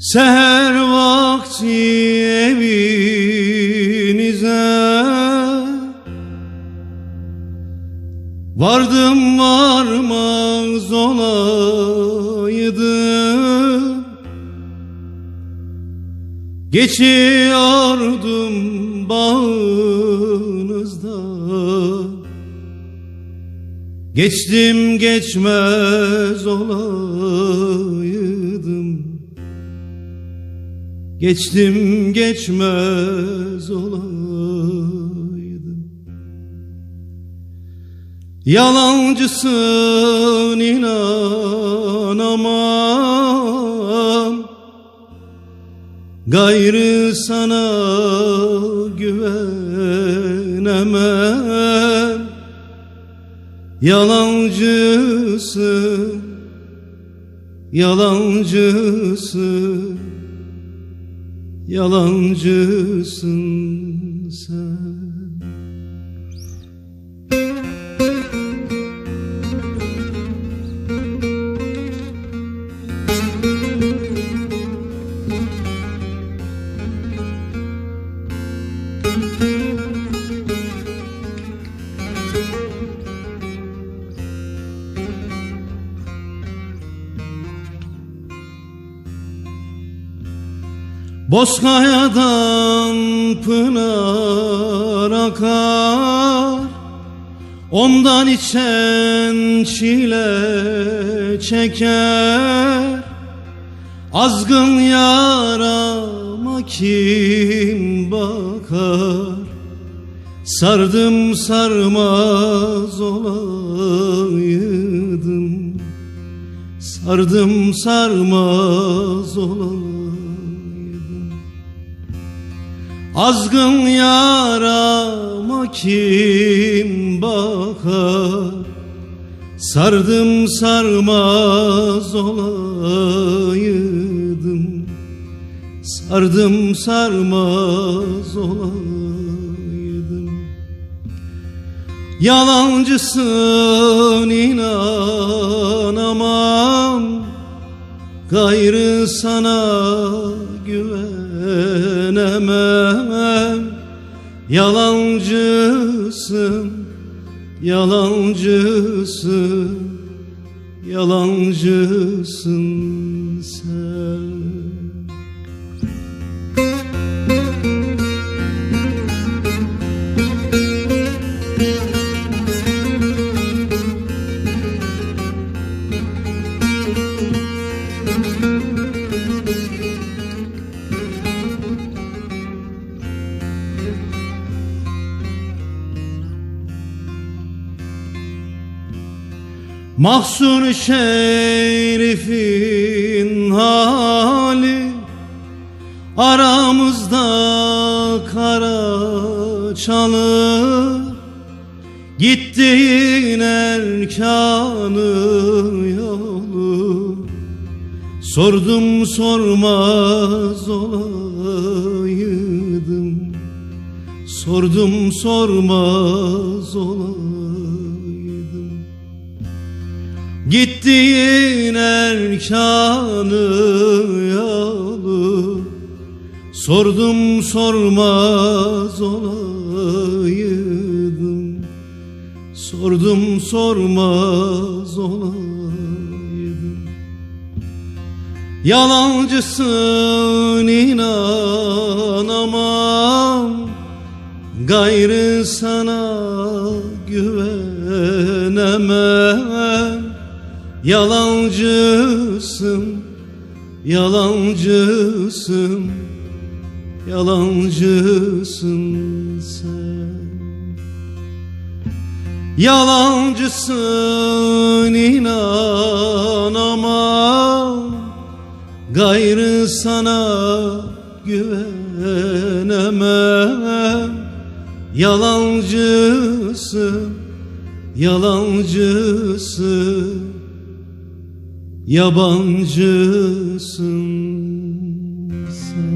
Seher vakti evinize. Vardım varmaz olaydım. Geçiyordum bağınızda. Geçtim geçmez olaydım Geçtim geçmez olaydım Yalancısın inanamam. Gayrı sana güvenemem. Yalancısın Yalancısın Yalancısın sen Bozkaya'dan pınar akar Ondan içen çile çeker. Azgın yarama kim bakar? Sardım sarmaz olaydım. Sardım sarmaz olaydım Azgın yarama kim bakar? Sardım sarmaz olaydım. Sardım sarmaz olaydım. Yalancısın inanamam Gayrı sana güvenemem Yalancısın, yalancısın, yalancısın sen Mahzun şerifin hali Aramızda kara çalır. Gittiğin erkanı yolu Sordum sormaz olaydım. Sordum sormaz olaydım Gittiğin erkanı yolu Sordum sormaz olaydım. Sordum sormaz olaydım. Yalancısın inanamam Gayrı sana güvenemem Yalancısın, yalancısın, yalancısın sen. Yalancısın inanamam Gayrı sana güvenemem. Yalancısın, yalancısın yabancısın sen.